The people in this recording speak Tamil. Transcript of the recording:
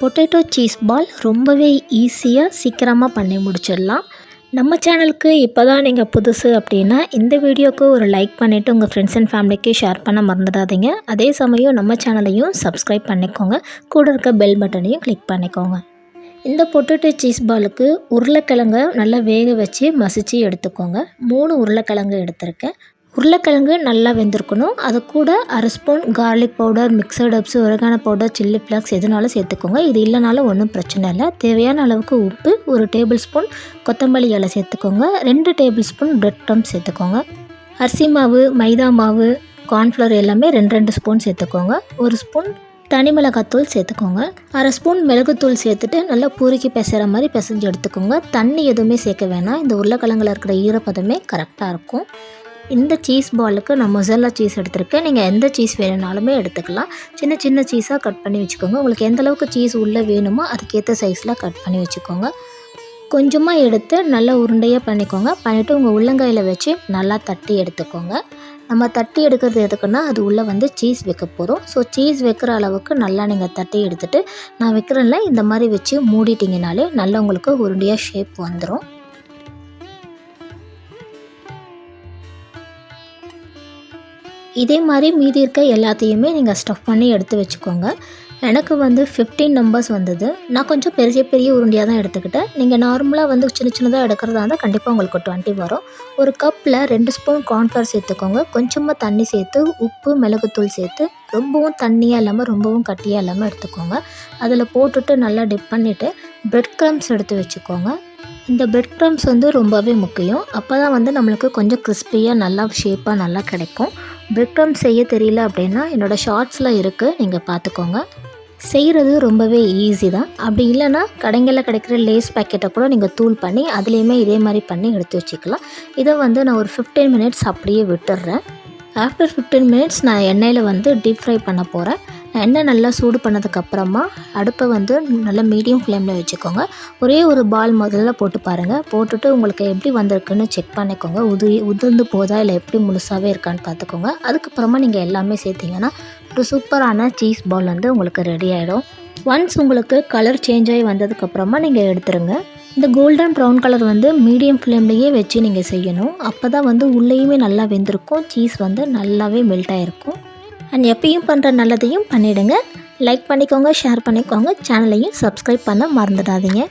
பொட்டேட்டோ சீஸ் பால் ரொம்பவே ஈஸியாக சீக்கிரமாக பண்ணி முடிச்சிடலாம். நம்ம சேனலுக்கு இப்போ தான் நீங்கள் புதுசு அப்படின்னா இந்த வீடியோக்கு ஒரு லைக் பண்ணிவிட்டு உங்கள் ஃப்ரெண்ட்ஸ் அண்ட் ஃபேமிலிக்கு ஷேர் பண்ண மறந்துடாதீங்க. அதே சமயம் நம்ம சேனலையும் சப்ஸ்கிரைப் பண்ணிக்கோங்க. கூட இருக்க பெல் பட்டனையும் கிளிக் பண்ணிக்கோங்க. இந்த பொட்டேட்டோ சீஸ் பாலுக்கு உருளைக்கிழங்க நல்லா வேக வச்சு மசித்து எடுத்துக்கோங்க. மூணு உருளைக்கிழங்கு எடுத்திருக்கேன். உருளைக்கிழங்கு நல்லா வெந்திருக்கணும். அது கூட அரை spoon garlic powder mixed herbs oregano powder chilli flakes எதுனாலும் சேர்த்துக்கோங்க. இது இல்லைனாலும் ஒன்றும் பிரச்சனை இல்லை. தேவையான அளவுக்கு உப்பு ஒரு டேபிள் ஸ்பூன் கொத்தமல்லி இலை சேர்த்துக்கோங்க. ரெண்டு டேபிள் ஸ்பூன் பிரெட் க்ரம் சேர்த்துக்கோங்க. அரிசி மாவு மைதா மாவு கார்ன்ஃப்ளவர் எல்லாமே ரெண்டு ரெண்டு ஸ்பூன் சேர்த்துக்கோங்க. ஒரு ஸ்பூன் தனி மிளகாத்தூள் சேர்த்துக்கோங்க. அரை ஸ்பூன் மிளகுத்தூள் சேர்த்துட்டு நல்லா பூரிக்கு பிசைகிற மாதிரி பிசைஞ்சு எடுத்துக்கோங்க. தண்ணி எதுவுமே சேர்க்க வேணாம். இந்த உருளைக்கிழங்குல இருக்கிற ஈரப்பதமே கரெக்டாக இருக்கும். இந்த சீஸ் பாலுக்கு நான் மொசல்லா சீஸ் எடுத்திருக்கேன். நீங்கள் எந்த சீஸ் வேணுனாலுமே எடுத்துக்கலாம். சின்ன சின்ன சீஸாக கட் பண்ணி வச்சுக்கோங்க. உங்களுக்கு எந்த அளவுக்கு சீஸ் உள்ளே வேணுமோ அதுக்கேற்ற சைஸில் கட் பண்ணி வச்சுக்கோங்க. கொஞ்சமாக எடுத்து நல்லா உருண்டையாக பண்ணிக்கோங்க. பண்ணிவிட்டு உங்கள் உள்ளங்கையில் வச்சு நல்லா தட்டி எடுத்துக்கோங்க. நம்ம தட்டி எடுக்கிறது எதுக்குன்னா அது உள்ளே வந்து சீஸ் வைக்க போகிறோம் ஸோ சீஸ் வைக்கிற அளவுக்கு நல்லா நீங்கள் தட்டி எடுத்துகிட்டு நான் வைக்கிறேன்ல இந்த மாதிரி வச்சு மூடிட்டிங்கனாலே நல்லா உங்களுக்கு உருண்டையாக ஷேப் வந்துடும் இதே மாதிரி மீதி இருக்க எல்லாத்தையுமே நீங்கள் ஸ்டஃப் பண்ணி எடுத்து வச்சுக்கோங்க. எனக்கு வந்து ஃபிஃப்டீன் நம்பர்ஸ் வந்தது. நான் கொஞ்சம் பெரிய பெரிய உருண்டையாக தான் எடுத்துக்கிட்டேன். நீங்கள் நார்மலாக வந்து சின்ன சின்னதாக எடுக்கிறதா இருந்தால் கண்டிப்பாக உங்களுக்கு டுவெண்ட்டி வரும். ஒரு கப்பில் ரெண்டு ஸ்பூன் கார்ன்ஃப்ளவர் சேர்த்துக்கோங்க. கொஞ்சமாக தண்ணி சேர்த்து உப்பு மிளகுத்தூள் சேர்த்து ரொம்பவும் தண்ணியாக இல்லாமல் ரொம்பவும் கட்டியாக இல்லாமல் எடுத்துக்கோங்க. அதில் போட்டுட்டு நல்லா டிப் பண்ணிவிட்டு பிரெட் க்ரம்ஸ் எடுத்து வச்சுக்கோங்க. இந்த பிரெட் க்ரம்ஸ் வந்து ரொம்பவே முக்கியம். அப்போ தான் வந்து நம்மளுக்கு கொஞ்சம் கிறிஸ்பியாக நல்லா ஷேப்பாக நல்லா கிடைக்கும். பிரெட் க்ரம்ஸ் செய்ய தெரியல அப்படின்னா என்னோடய ஷார்ட்ஸில் இருக்குது நீங்கள் பார்த்துக்கோங்க செய்கிறது ரொம்பவே ஈஸி தான். அப்படி இல்லைன்னா கடைங்களில் கிடைக்கிற லேஸ் பேக்கெட்டை கூட நீங்கள் தூள் பண்ணி அதுலேயுமே இதே மாதிரி பண்ணி எடுத்து வச்சுக்கலாம். இதை வந்து நான் ஒரு ஃபிஃப்டீன் மினிட்ஸ் அப்படியே விட்டுடுறேன். ஆஃப்டர் ஃபிஃப்டீன் மினிட்ஸ் நான் எண்ணெயில் வந்து டீப் ஃப்ரை பண்ண போகிறேன் எண்ணெய் நல்லா சூடு பண்ணதுக்கப்புறமா அடுப்பை வந்து நல்லா மீடியம் ஃப்ளேமில் வச்சுக்கோங்க. ஒரே ஒரு பால் முதல்ல போட்டு பாருங்கள் போட்டுட்டு உங்களுக்கு எப்படி வந்திருக்குன்னு செக் பண்ணிக்கோங்க. உது உதிர்ந்து போதா இல்லை எப்படி முழுசாகவே இருக்கான்னு பார்த்துக்கோங்க. அதுக்கப்புறமா நீங்கள் எல்லாமே சேர்த்திங்கன்னா ஒரு சூப்பரான சீஸ் பால் வந்து உங்களுக்கு ரெடி ஆகிடும் ஒன்ஸ் உங்களுக்கு கலர் சேஞ்ச் ஆகி வந்ததுக்கப்புறமா நீங்கள் எடுத்துருங்க. இந்த கோல்டன் ப்ரௌன் கலர் வந்து மீடியம் ஃப்ளேம்லேயே வச்சு நீங்கள் செய்யணும். அப்போ தான் வந்து உள்ளேயுமே நல்லா வெந்திருக்கும். சீஸ் வந்து நல்லாவே மெல்ட் ஆகிருக்கும் அண்ட் எப்பயும் பண்ணுற நல்லதையும் பண்ணிவிடுங்க லைக் பண்ணிக்கோங்க ஷேர் பண்ணிக்கோங்க சேனலையும் சப்ஸ்கிரைப் பண்ண மறந்துடாதீங்க.